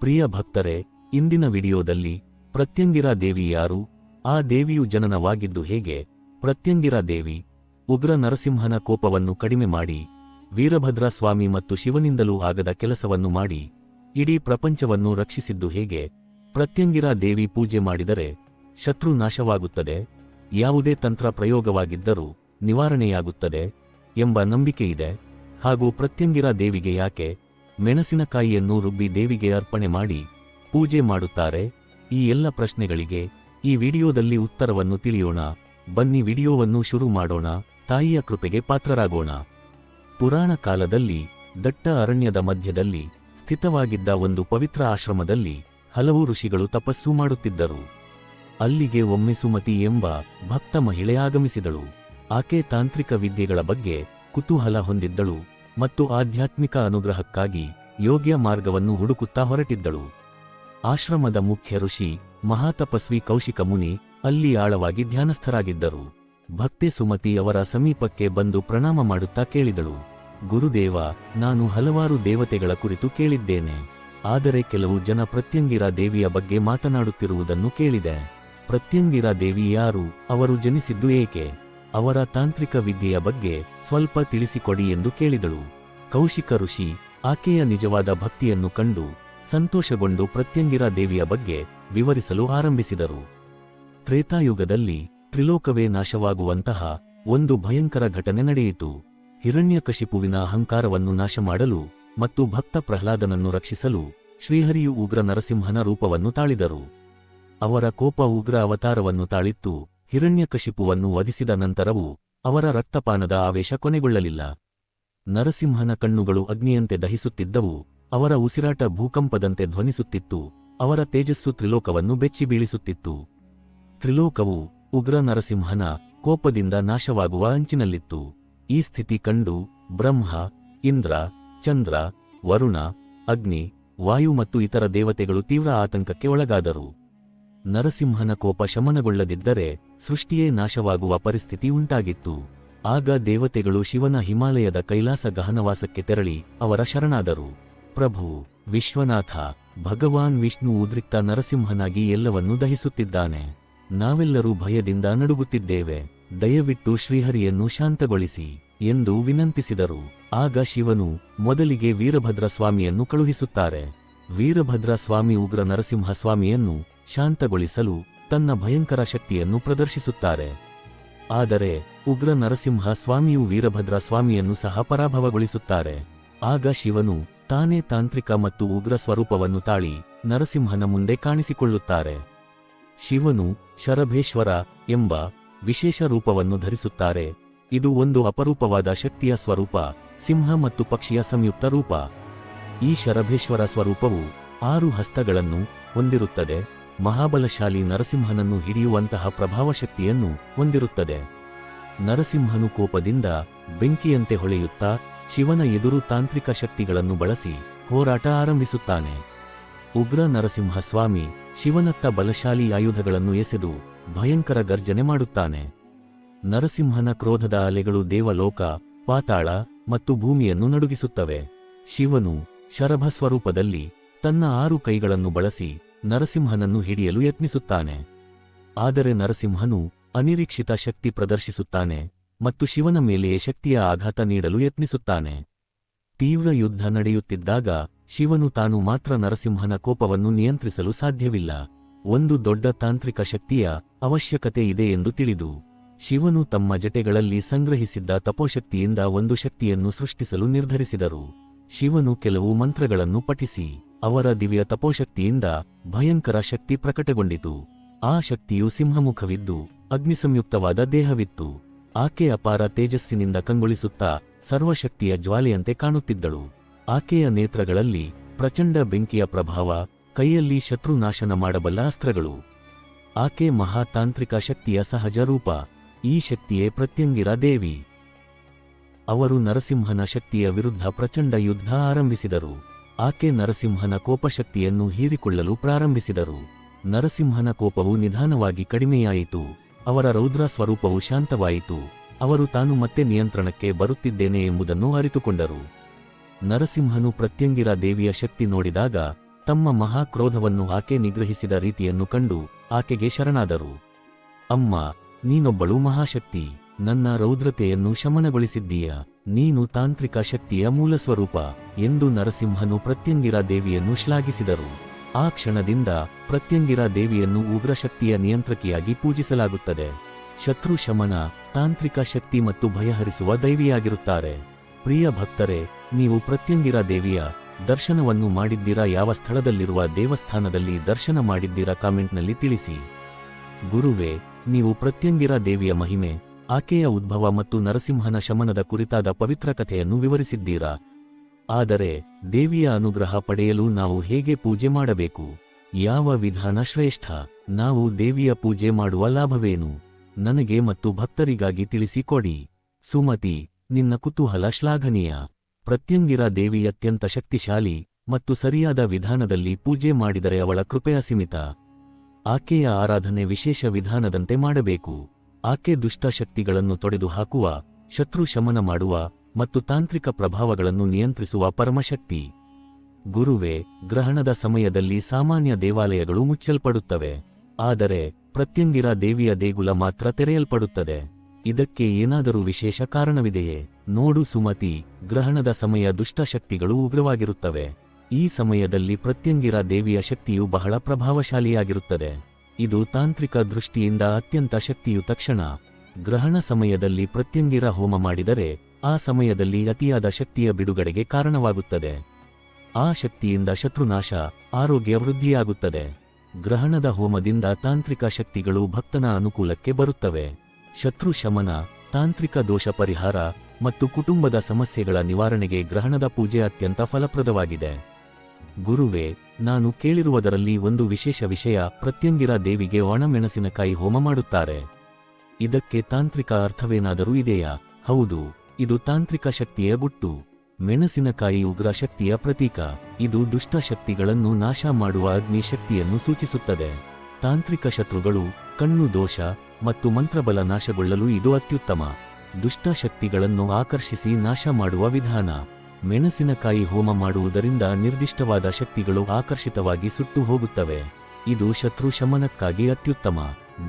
ಪ್ರಿಯ ಭಕ್ತರೆ, ಇಂದಿನ ವಿಡಿಯೋದಲ್ಲಿ ಪ್ರತ್ಯಂಗಿರಾ ದೇವಿ ಯಾರು? ಆ ದೇವಿಯು ಜನನವಾಗಿದ್ದು ಹೇಗೆ? ಪ್ರತ್ಯಂಗಿರಾ ದೇವಿ, ಉಗ್ರ ನರಸಿಂಹನ ಕೋಪವನ್ನು ಕಡಿಮೆ ಮಾಡಿ, ವೀರಭದ್ರ ಸ್ವಾಮಿ ಮತ್ತು ಶಿವನಿಂದಲೂ ಆಗದ ಕೆಲಸವನ್ನು ಮಾಡಿ, ಇಡೀ ಪ್ರಪಂಚವನ್ನು ರಕ್ಷಿಸಿದ್ದು ಹೇಗೆ? ಪ್ರತ್ಯಂಗಿರಾ ದೇವಿ ಪೂಜೆ ಮಾಡಿದರೆ ಶತ್ರು ನಾಶವಾಗುತ್ತದೆ, ಯಾವುದೇ ತಂತ್ರ ಪ್ರಯೋಗವಾಗಿದ್ದರೂ ನಿವಾರಣೆಯಾಗುತ್ತದೆ ಎಂಬ ನಂಬಿಕೆಯಿದೆ, ಹಾಗೂ ಪ್ರತ್ಯಂಗಿರಾ ದೇವಿಗೆ ಯಾಕೆ ಮೆಣಸಿನಕಾಯಿಯನ್ನು ರುಬ್ಬಿ ದೇವಿಗೆ ಅರ್ಪಣೆ ಮಾಡಿ ಪೂಜೆ ಮಾಡುತ್ತಾರೆ. ಈ ಎಲ್ಲ ಪ್ರಶ್ನೆಗಳಿಗೆ ಈ ವಿಡಿಯೋದಲ್ಲಿ ಉತ್ತರವನ್ನು ತಿಳಿಯೋಣ. ಬನ್ನಿ ವಿಡಿಯೋವನ್ನು ಶುರು ಮಾಡೋಣ. ತಾಯಿಯ ಕೃಪೆಗೆ ಪಾತ್ರರಾಗೋಣ. ಪುರಾಣ ಕಾಲದಲ್ಲಿ, ದಟ್ಟ ಅರಣ್ಯದ ಮಧ್ಯದಲ್ಲಿ, ಸ್ಥಿತವಾಗಿದ್ದ ಒಂದು ಪವಿತ್ರ ಆಶ್ರಮದಲ್ಲಿ ಹಲವು ಋಷಿಗಳು ತಪಸ್ಸು ಮಾಡುತ್ತಿದ್ದರು. ಅಲ್ಲಿಗೆ ಒಮ್ಮೆ ಸುಮತಿ ಎಂಬ ಭಕ್ತ ಮಹಿಳೆ ಆಗಮಿಸಿದಳು. ಆಕೆ ತಾಂತ್ರಿಕ ವಿದ್ಯೆಗಳ ಬಗ್ಗೆ ಕುತೂಹಲ ಹೊಂದಿದ್ದಳು. ಮತ್ತು ಆಧ್ಯಾತ್ಮಿಕ ಅನುಗ್ರಹಕ್ಕಾಗಿ ಯೋಗ್ಯ ಮಾರ್ಗವನ್ನು ಹುಡುಕುತ್ತಾ ಹೊರಟಿದ್ದಳು. ಆಶ್ರಮದ ಮುಖ್ಯ ಋಷಿ ಮಹಾತಪಸ್ವಿ ಕೌಶಿಕ ಮುನಿ ಅಲ್ಲಿ ಆಳವಾಗಿ ಧ್ಯಾನಸ್ಥರಾಗಿದ್ದರು. ಭಕ್ತೆ ಸುಮತಿ ಅವರ ಸಮೀಪಕ್ಕೆ ಬಂದು ಪ್ರಣಾಮ ಮಾಡುತ್ತಾ ಕೇಳಿದಳು. ಗುರುದೇವ, ನಾನು ಹಲವಾರು ದೇವತೆಗಳ ಕುರಿತು ಕೇಳಿದ್ದೇನೆ. ಆದರೆ ಕೆಲವು ಜನ ಪ್ರತ್ಯಂಗಿರಾ ದೇವಿಯ ಬಗ್ಗೆ ಮಾತನಾಡುತ್ತಿರುವುದನ್ನು ಕೇಳಿದೆ. ಪ್ರತ್ಯಂಗಿರಾ ದೇವಿ ಯಾರು? ಅವರು ಜನಿಸಿದ್ದು ಏಕೆ? ಅವರ ತಾಂತ್ರಿಕ ವಿದ್ಯೆಯ ಬಗ್ಗೆ ಸ್ವಲ್ಪ ತಿಳಿಸಿಕೊಡಿ ಎಂದು ಕೇಳಿದಳು. ಕೌಶಿಕ ಋಷಿ ಆಕೆಯ ನಿಜವಾದ ಭಕ್ತಿಯನ್ನು ಕಂಡು ಸಂತೋಷಗೊಂಡು ಪ್ರತ್ಯಂಗಿರಾ ದೇವಿಯ ಬಗ್ಗೆ ವಿವರಿಸಲು ಆರಂಭಿಸಿದರು. ತ್ರೇತಾಯುಗದಲ್ಲಿ ತ್ರಿಲೋಕವೇ ನಾಶವಾಗುವಂತಹ ಒಂದು ಭಯಂಕರ ಘಟನೆ ನಡೆಯಿತು. ಹಿರಣ್ಯಕಶಿಪುವಿನ ಅಹಂಕಾರವನ್ನು ನಾಶ ಮಾಡಲು ಮತ್ತು ಭಕ್ತ ಪ್ರಹ್ಲಾದನನ್ನು ರಕ್ಷಿಸಲು ಶ್ರೀಹರಿಯು ಉಗ್ರ ನರಸಿಂಹನ ರೂಪವನ್ನು ತಾಳಿದರು. ಅವರ ಕೋಪ ಉಗ್ರ ಅವತಾರವನ್ನು ತಾಳಿತ್ತು. ಹಿರಣ್ಯಕಶಿಪುವನ್ನು ವಧಿಸಿದ ನಂತರವೂ ಅವರ ರಕ್ತಪಾನದ ಆವೇಶ ಕೊನೆಗೊಳ್ಳಲಿಲ್ಲ. ನರಸಿಂಹನ ಕಣ್ಣುಗಳು ಅಗ್ನಿಯಂತೆ ದಹಿಸುತ್ತಿದ್ದವು, ಅವರ ಉಸಿರಾಟ ಭೂಕಂಪದಂತೆ ಧ್ವನಿಸುತ್ತಿತ್ತು, ಅವರ ತೇಜಸ್ಸು ತ್ರಿಲೋಕವನ್ನು ಬೆಚ್ಚಿ ಬೀಳಿಸುತ್ತಿತ್ತು. ತ್ರಿಲೋಕವು ಉಗ್ರ ನರಸಿಂಹನ ಕೋಪದಿಂದ ನಾಶವಾಗುವ ಅಂಚಿನಲ್ಲಿತ್ತು. ಈ ಸ್ಥಿತಿ ಕಂಡು ಬ್ರಹ್ಮ, ಇಂದ್ರ, ಚಂದ್ರ, ವರುಣ, ಅಗ್ನಿ, ವಾಯು ಮತ್ತು ಇತರ ದೇವತೆಗಳು ತೀವ್ರ ಆತಂಕಕ್ಕೆ ಒಳಗಾದರು. ನರಸಿಂಹನ ಕೋಪ ಶಮನಗೊಳ್ಳದಿದ್ದರೆ ಸೃಷ್ಟಿಯೇ ನಾಶವಾಗುವ ಪರಿಸ್ಥಿತಿ ಉಂಟಾಗಿತ್ತು. ಆಗ ದೇವತೆಗಳು ಶಿವನ ಹಿಮಾಲಯದ ಕೈಲಾಸ ಗಹನವಾಸಕ್ಕೆ ತೆರಳಿ ಅವರ ಶರಣಾದರು. ಪ್ರಭು, ವಿಶ್ವನಾಥ, ಭಗವಾನ್ ವಿಷ್ಣು ಉದ್ರಿಕ್ತ ನರಸಿಂಹನಾಗಿ ಎಲ್ಲವನ್ನೂ ದಹಿಸುತ್ತಿದ್ದಾನೆ. ನಾವೆಲ್ಲರೂ ಭಯದಿಂದ ನಡುಗುತ್ತಿದ್ದೇವೆ. ದಯವಿಟ್ಟು ಶ್ರೀಹರಿಯನ್ನು ಶಾಂತಗೊಳಿಸಿ ಎಂದು ವಿನಂತಿಸಿದರು. ಆಗ ಶಿವನು ಮೊದಲಿಗೆ ವೀರಭದ್ರ ಸ್ವಾಮಿಯನ್ನು ಕಳುಹಿಸುತ್ತಾರೆ. ವೀರಭದ್ರ ಸ್ವಾಮಿ ಉಗ್ರ ನರಸಿಂಹ ಸ್ವಾಮಿಯನ್ನು ಶಾಂತಗೊಳಿಸಲು ತನ್ನ ಭಯಂಕರ ಶಕ್ತಿಯನ್ನು ಪ್ರದರ್ಶಿಸುತ್ತಾರೆ. ಆದರೆ ಉಗ್ರ ನರಸಿಂಹ ಸ್ವಾಮಿಯು ವೀರಭದ್ರ ಸ್ವಾಮಿಯನ್ನು ಸಹ ಪರಾಭವಗೊಳಿಸುತ್ತಾರೆ. ಆಗ ಶಿವನು ತಾನೇ ತಾಂತ್ರಿಕ ಮತ್ತು ಉಗ್ರ ಸ್ವರೂಪವನ್ನು ತಾಳಿ ನರಸಿಂಹನ ಮುಂದೆ ಕಾಣಿಸಿಕೊಳ್ಳುತ್ತಾರೆ. ಶಿವನು ಶರಭೇಶ್ವರ ಎಂಬ ವಿಶೇಷ ರೂಪವನ್ನು ಧರಿಸುತ್ತಾರೆ. ಇದು ಒಂದು ಅಪರೂಪವಾದ ಶಕ್ತಿಯ ಸ್ವರೂಪ, ಸಿಂಹ ಮತ್ತು ಪಕ್ಷಿಯ ಸಂಯುಕ್ತ ರೂಪ. ಈ ಶರಭೇಶ್ವರ ಸ್ವರೂಪವು ಆರು ಹಸ್ತಗಳನ್ನು ಹೊಂದಿರುತ್ತದೆ. ಮಹಾಬಲಶಾಲಿ ನರಸಿಂಹನನ್ನು ಹಿಡಿಯುವಂತಹ ಪ್ರಭಾವಶಕ್ತಿಯನ್ನು ಹೊಂದಿರುತ್ತದೆ. ನರಸಿಂಹನು ಕೋಪದಿಂದ ಬೆಂಕಿಯಂತೆ ಹೊಳೆಯುತ್ತಾ ಶಿವನ ಎದುರು ತಾಂತ್ರಿಕ ಶಕ್ತಿಗಳನ್ನು ಬಳಸಿ ಹೋರಾಟ ಆರಂಭಿಸುತ್ತಾನೆ. ಉಗ್ರ ನರಸಿಂಹ ಸ್ವಾಮಿ ಶಿವನತ್ತ ಬಲಶಾಲಿ ಆಯುಧಗಳನ್ನು ಎಸೆದು ಭಯಂಕರ ಗರ್ಜನೆ ಮಾಡುತ್ತಾನೆ. ನರಸಿಂಹನ ಕ್ರೋಧದ ಅಲೆಗಳು ದೇವಲೋಕ, ಪಾತಾಳ ಮತ್ತು ಭೂಮಿಯನ್ನು ನಡುಗಿಸುತ್ತವೆ. ಶಿವನು ಶರಭ ಸ್ವರೂಪದಲ್ಲಿ ತನ್ನ ಆರು ಕೈಗಳನ್ನು ಬಳಸಿ ನರಸಿಂಹನನ್ನು ಹಿಡಿಯಲು ಯತ್ನಿಸುತ್ತಾನೆ. ಆದರೆ ನರಸಿಂಹನು ಅನಿರೀಕ್ಷಿತ ಶಕ್ತಿ ಪ್ರದರ್ಶಿಸುತ್ತಾನೆ ಮತ್ತು ಶಿವನ ಮೇಲೆಯೇ ಶಕ್ತಿಯ ಆಘಾತ ನೀಡಲು ಯತ್ನಿಸುತ್ತಾನೆ. ತೀವ್ರ ಯುದ್ಧ ನಡೆಯುತ್ತಿದ್ದಾಗ ಶಿವನು ತಾನು ಮಾತ್ರ ನರಸಿಂಹನ ಕೋಪವನ್ನು ನಿಯಂತ್ರಿಸಲು ಸಾಧ್ಯವಿಲ್ಲ. ಒಂದು ದೊಡ್ಡ ತಾಂತ್ರಿಕ ಶಕ್ತಿಯ ಅವಶ್ಯಕತೆ ಇದೆ ಎಂದು ತಿಳಿದು ಶಿವನು ತಮ್ಮ ಜಟೆಗಳಲ್ಲಿ ಸಂಗ್ರಹಿಸಿದ್ದ ತಪೋಶಕ್ತಿಯಿಂದ ಒಂದು ಶಕ್ತಿಯನ್ನು ಸೃಷ್ಟಿಸಲು ನಿರ್ಧರಿಸಿದರು. ಶಿವನು ಕೆಲವು ಮಂತ್ರಗಳನ್ನು ಪಠಿಸಿ. ಅವರ ದಿವ್ಯ ತಪೋಶಕ್ತಿಯಿಂದ ಭಯಂಕರ ಶಕ್ತಿ ಪ್ರಕಟಗೊಂಡಿತು. ಆ ಶಕ್ತಿಯು ಸಿಂಹಮುಖವಿದ್ದು, ಅಗ್ನಿಸಂಯುಕ್ತವಾದ ದೇಹವಿತ್ತು. ಆಕೆ ಅಪಾರ ತೇಜಸ್ಸಿನಿಂದ ಕಂಗೊಳಿಸುತ್ತಾ ಸರ್ವಶಕ್ತಿಯ ಜ್ವಾಲೆಯಂತೆ ಕಾಣುತ್ತಿದ್ದಳು. ಆಕೆಯ ನೇತ್ರಗಳಲ್ಲಿ ಪ್ರಚಂಡ ಬೆಂಕಿಯ ಪ್ರಭಾವ, ಕೈಯಲ್ಲಿ ಶತ್ರುನಾಶನ ಮಾಡಬಲ್ಲ ಅಸ್ತ್ರಗಳು. ಆಕೆ ಮಹಾತಾಂತ್ರಿಕ ಶಕ್ತಿಯ ಸಹಜ ರೂಪ, ಈ ಶಕ್ತಿಯೇ ಪ್ರತ್ಯಂಗಿರ ದೇವಿ. ಅವರು ನರಸಿಂಹನ ಶಕ್ತಿಯ ವಿರುದ್ಧ ಪ್ರಚಂಡ ಯುದ್ಧ ಆರಂಭಿಸಿದರು. ಆಕೆ ನರಸಿಂಹನ ಕೋಪಶಕ್ತಿಯನ್ನು ಹೀರಿಕೊಳ್ಳಲು ಪ್ರಾರಂಭಿಸಿದರು. ನರಸಿಂಹನ ಕೋಪವು ನಿಧಾನವಾಗಿ ಕಡಿಮೆಯಾಯಿತು. ಅವರ ರೌದ್ರ ಸ್ವರೂಪವು ಶಾಂತವಾಯಿತು. ಅವರು ತಾನು ಮತ್ತೆ ನಿಯಂತ್ರಣಕ್ಕೆ ಬರುತ್ತಿದ್ದೇನೆ ಎಂಬುದನ್ನು ಅರಿತುಕೊಂಡರು. ನರಸಿಂಹನು ಪ್ರತ್ಯಂಗಿರ ದೇವಿಯ ಶಕ್ತಿ ನೋಡಿದಾಗ, ತಮ್ಮ ಮಹಾಕ್ರೋಧವನ್ನು ಆಕೆ ನಿಗ್ರಹಿಸಿದ ರೀತಿಯನ್ನು ಕಂಡು ಆಕೆಗೆ ಶರಣಾದರು. ಅಮ್ಮ, ನೀನೊಬ್ಬಳು ಮಹಾಶಕ್ತಿ. ನನ್ನ ರೌದ್ರತೆಯನ್ನು ಶಮನಗೊಳಿಸಿದ್ದೀಯ? ನೀನು ತಾಂತ್ರಿಕ ಶಕ್ತಿಯ ಮೂಲ ಸ್ವರೂಪ ಎಂದು ನರಸಿಂಹನು ಪ್ರತ್ಯಂಗಿರಾ ದೇವಿಯನ್ನು ಶ್ಲಾಘಿಸಿದರು. ಆ ಕ್ಷಣದಿಂದ ಪ್ರತ್ಯಂಗಿರಾ ದೇವಿಯನ್ನು ಉಗ್ರ ಶಕ್ತಿಯ ನಿಯಂತ್ರಕಿಯಾಗಿ ಪೂಜಿಸಲಾಗುತ್ತದೆ. ಶತ್ರು ಶಮನ ತಾಂತ್ರಿಕ ಶಕ್ತಿ ಮತ್ತು ಭಯಹರಿಸುವ ದೈವಿಯಾಗಿರುತ್ತಾರೆ. ಪ್ರಿಯ ಭಕ್ತರೇ, ನೀವು ಪ್ರತ್ಯಂಗಿರಾ ದೇವಿಯ ದರ್ಶನವನ್ನು ಮಾಡಿದ್ದೀರಾ? ಯಾವ ಸ್ಥಳದಲ್ಲಿರುವ ದೇವಸ್ಥಾನದಲ್ಲಿ ದರ್ಶನ ಮಾಡಿದ್ದೀರಾ? ಕಾಮೆಂಟ್ನಲ್ಲಿ ತಿಳಿಸಿ. ಗುರುವೇ, ನೀವು ಪ್ರತ್ಯಂಗಿರಾ ದೇವಿಯ ಮಹಿಮೆ ಆಕೆಯ ಉದ್ಭವ ಮತ್ತು ನರಸಿಂಹನ ಶಮನದ ಕುರಿತಾದ ಪವಿತ್ರ ಕಥೆಯನ್ನು ವಿವರಿಸಿದ್ದೀರಾ? ಆದರೆ, ದೇವಿಯ ಅನುಗ್ರಹ ಪಡೆಯಲು ನಾವು ಹೇಗೆ ಪೂಜೆ ಮಾಡಬೇಕು? ಯಾವ ವಿಧಾನ ಶ್ರೇಷ್ಠ? ನಾವು ದೇವಿಯ ಪೂಜೆ ಮಾಡುವ ಲಾಭವೇನು? ನನಗೆ ಮತ್ತು ಭಕ್ತರಿಗಾಗಿ ತಿಳಿಸಿಕೊಡಿ ಸುಮತಿ, ನಿನ್ನ ಕುತೂಹಲ ಶ್ಲಾಘನೀಯ. ಪ್ರತ್ಯಂಗಿರ ದೇವಿ ಅತ್ಯಂತ ಶಕ್ತಿಶಾಲಿ ಮತ್ತು ಸರಿಯಾದ ವಿಧಾನದಲ್ಲಿ ಪೂಜೆ ಮಾಡಿದರೆ ಅವಳ ಕೃಪೆಯ ಸೀಮಿತ. ಆಕೆಯ ಆರಾಧನೆ ವಿಶೇಷ ವಿಧಾನದಂತೆ ಮಾಡಬೇಕು. ಆಕೆ ದುಷ್ಟಶಕ್ತಿಗಳನ್ನು ತೊಡೆದುಹಾಕುವ ತೊಡೆದು ಹಾಕುವ, ಶತ್ರು ಶಮನ ಮಾಡುವ ಮತ್ತು ತಾಂತ್ರಿಕ ಪ್ರಭಾವಗಳನ್ನು ನಿಯಂತ್ರಿಸುವ ಪರಮಶಕ್ತಿ. ಗುರುವೆ, ಗ್ರಹಣದ ಸಮಯದಲ್ಲಿ ಸಾಮಾನ್ಯ ದೇವಾಲಯಗಳು ಮುಚ್ಚಲ್ಪಡುತ್ತವೆ. ಆದರೆ, ಪ್ರತ್ಯಂಗಿರ ದೇವಿಯ ದೇಗುಲ ಮಾತ್ರ ತೆರೆಯಲ್ಪಡುತ್ತದೆ. ಇದಕ್ಕೆ ಏನಾದರೂ ವಿಶೇಷ ಕಾರಣವಿದೆಯೇ? ನೋಡು ಸುಮತಿ, ಗ್ರಹಣದ ಸಮಯ ದುಷ್ಟಶಕ್ತಿಗಳು ಉಗ್ರವಾಗಿರುತ್ತವೆ. ಈ ಸಮಯದಲ್ಲಿ ಪ್ರತ್ಯಂಗಿರ ದೇವಿಯ ಶಕ್ತಿಯು ಬಹಳ ಪ್ರಭಾವಶಾಲಿಯಾಗಿರುತ್ತದೆ. ಇದು ತಾಂತ್ರಿಕ ದೃಷ್ಟಿಯಿಂದ ಅತ್ಯಂತ ಶಕ್ತಿಯು ತಕ್ಷಣ ಗ್ರಹಣ ಸಮಯದಲ್ಲಿ ಪ್ರತ್ಯಂಗಿರ ಹೋಮ ಮಾಡಿದರೆ, ಆ ಸಮಯದಲ್ಲಿ ಅತಿಯಾದ ಶಕ್ತಿಯ ಬಿಡುಗಡೆಗೆ ಕಾರಣವಾಗುತ್ತದೆ. ಆ ಶಕ್ತಿಯಿಂದ ಶತ್ರುನಾಶ, ಆರೋಗ್ಯ ವೃದ್ಧಿಯಾಗುತ್ತದೆ. ಗ್ರಹಣದ ಹೋಮದಿಂದ ತಾಂತ್ರಿಕ ಶಕ್ತಿಗಳು ಭಕ್ತನ ಅನುಕೂಲಕ್ಕೆ ಬರುತ್ತವೆ. ಶತ್ರು ಶಮನ, ತಾಂತ್ರಿಕ ದೋಷ ಪರಿಹಾರ ಮತ್ತು ಕುಟುಂಬದ ಸಮಸ್ಯೆಗಳ ನಿವಾರಣೆಗೆ ಗ್ರಹಣದ ಪೂಜೆ ಅತ್ಯಂತ ಫಲಪ್ರದವಾಗಿದೆ. ಗುರುವೇ ನಾನು ಕೇಳಿರುವುದರಲ್ಲಿ ಒಂದು ವಿಶೇಷ ವಿಷಯ ಪ್ರತ್ಯಂಗಿರ ದೇವಿಗೆ ಒಣಮೆಣಸಿನಕಾಯಿ ಹೋಮ ಮಾಡುತ್ತಾರೆ. ಇದಕ್ಕೆ ತಾಂತ್ರಿಕ ಅರ್ಥವೇನಾದರೂ ಇದೆಯಾ? ಹೌದು, ಇದು ತಾಂತ್ರಿಕ ಶಕ್ತಿಯ ಗುಟ್ಟು. ಮೆಣಸಿನಕಾಯಿ ಉಗ್ರ ಶಕ್ತಿಯ ಪ್ರತೀಕ. ಇದು ದುಷ್ಟ ಶಕ್ತಿಗಳನ್ನು ನಾಶ ಮಾಡುವ ಅಗ್ನಿ ಶಕ್ತಿಯನ್ನು ಸೂಚಿಸುತ್ತದೆ. ತಾಂತ್ರಿಕ ಶತ್ರುಗಳು, ಕಣ್ಣು ದೋಷ ಮತ್ತು ಮಂತ್ರಬಲ ನಾಶಗೊಳ್ಳಲು ಇದು ಅತ್ಯುತ್ತಮ. ದುಷ್ಟ ಶಕ್ತಿಗಳನ್ನು ಆಕರ್ಷಿಸಿ ನಾಶ ಮಾಡುವ ವಿಧಾನ. ಮೆಣಸಿನಕಾಯಿ ಹೋಮ ಮಾಡುವುದರಿಂದ ನಿರ್ದಿಷ್ಟವಾದ ಶಕ್ತಿಗಳು ಆಕರ್ಷಿತವಾಗಿ ಸುಟ್ಟು ಹೋಗುತ್ತವೆ. ಇದು ಶತ್ರು ಶಮನಕ್ಕಾಗಿ ಅತ್ಯುತ್ತಮ.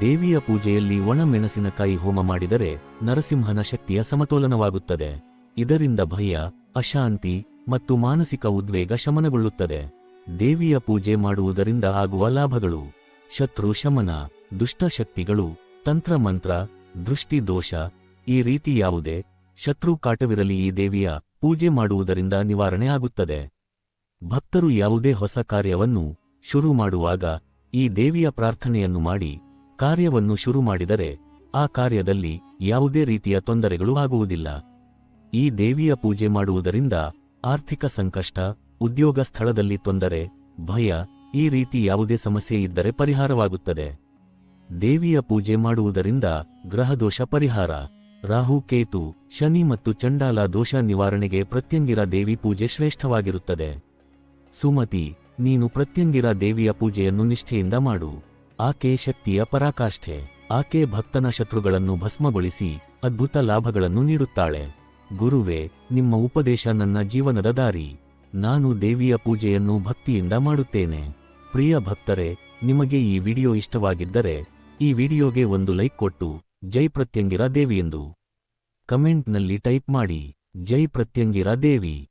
ದೇವಿಯ ಪೂಜೆಯಲ್ಲಿ ಒಣ ಮೆಣಸಿನಕಾಯಿ ಹೋಮ ಮಾಡಿದರೆ ನರಸಿಂಹನ ಶಕ್ತಿಯ ಸಮತೋಲನವಾಗುತ್ತದೆ. ಇದರಿಂದ ಭಯ, ಅಶಾಂತಿ ಮತ್ತು ಮಾನಸಿಕ ಉದ್ವೇಗ ಶಮನಗೊಳ್ಳುತ್ತದೆ. ದೇವಿಯ ಪೂಜೆ ಮಾಡುವುದರಿಂದ ಆಗುವ ಲಾಭಗಳು. ಶತ್ರು ಶಮನ ದುಷ್ಟಶಕ್ತಿಗಳು ತಂತ್ರ ಮಂತ್ರ, ದೃಷ್ಟಿ ದೋಷ ಈ ರೀತಿ ಯಾವುದೇ ಶತ್ರು ಕಾಟವಿರಲಿ ಈ ದೇವಿಯ ಪೂಜೆ ಮಾಡುವುದರಿಂದ ನಿವಾರಣೆ ಆಗುತ್ತದೆ. ಭಕ್ತರು ಯಾವುದೇ ಹೊಸ ಕಾರ್ಯವನ್ನು ಶುರು ಮಾಡುವಾಗ ಈ ದೇವಿಯ ಪ್ರಾರ್ಥನೆಯನ್ನು ಮಾಡಿ ಕಾರ್ಯವನ್ನು ಶುರು ಮಾಡಿದರೆ ಆ ಕಾರ್ಯದಲ್ಲಿ ಯಾವುದೇ ರೀತಿಯ ತೊಂದರೆಗಳು ಆಗುವುದಿಲ್ಲ. ಈ ದೇವಿಯ ಪೂಜೆ ಮಾಡುವುದರಿಂದ ಆರ್ಥಿಕ ಸಂಕಷ್ಟ, ಉದ್ಯೋಗ ಸ್ಥಳದಲ್ಲಿ ತೊಂದರೆ, ಭಯ, ಈ ರೀತಿ ಯಾವುದೇ ಸಮಸ್ಯೆ ಇದ್ದರೆ ಪರಿಹಾರವಾಗುತ್ತದೆ. ದೇವಿಯ ಪೂಜೆ ಮಾಡುವುದರಿಂದ ಗ್ರಹದೋಷ ಪರಿಹಾರ. ರಾಹು, ಕೇತು, ಶನಿ ಮತ್ತು ಚಂಡಾಲ ದೋಷ ನಿವಾರಣೆಗೆ ಪ್ರತ್ಯಂಗಿರ ದೇವಿ ಪೂಜೆ ಶ್ರೇಷ್ಠವಾಗಿರುತ್ತದೆ. ಸುಮತಿ, ನೀನು ಪ್ರತ್ಯಂಗಿರ ದೇವಿಯ ಪೂಜೆಯನ್ನು ನಿಷ್ಠೆಯಿಂದ ಮಾಡು. ಆಕೆ ಶಕ್ತಿಯ ಪರಾಕಾಷ್ಠೆ. ಆಕೆ ಭಕ್ತನ ಶತ್ರುಗಳನ್ನು ಭಸ್ಮಗೊಳಿಸಿ ಅದ್ಭುತ ಲಾಭಗಳನ್ನು ನೀಡುತ್ತಾಳೆ. ಗುರುವೇ, ನಿಮ್ಮ ಉಪದೇಶ ನನ್ನ ಜೀವನದ ದಾರಿ. ನಾನು ದೇವಿಯ ಪೂಜೆಯನ್ನು ಭಕ್ತಿಯಿಂದ ಮಾಡುತ್ತೇನೆ. ಪ್ರಿಯ ಭಕ್ತರೇ, ನಿಮಗೆ ಈ ವಿಡಿಯೋ ಇಷ್ಟವಾಗಿದ್ದರೆ, ಈ ವಿಡಿಯೋಗೆ ಒಂದು ಲೈಕ್ ಕೊಟ್ಟು ಜೈ ಪ್ರತ್ಯಂಗಿರ ದೇವಿಯೆಂದು ಕಮೆಂಟ್ನಲ್ಲಿ ಟೈಪ್ ಮಾಡಿ ಜೈ ಪ್ರತ್ಯಂಗಿರ ದೇವಿ.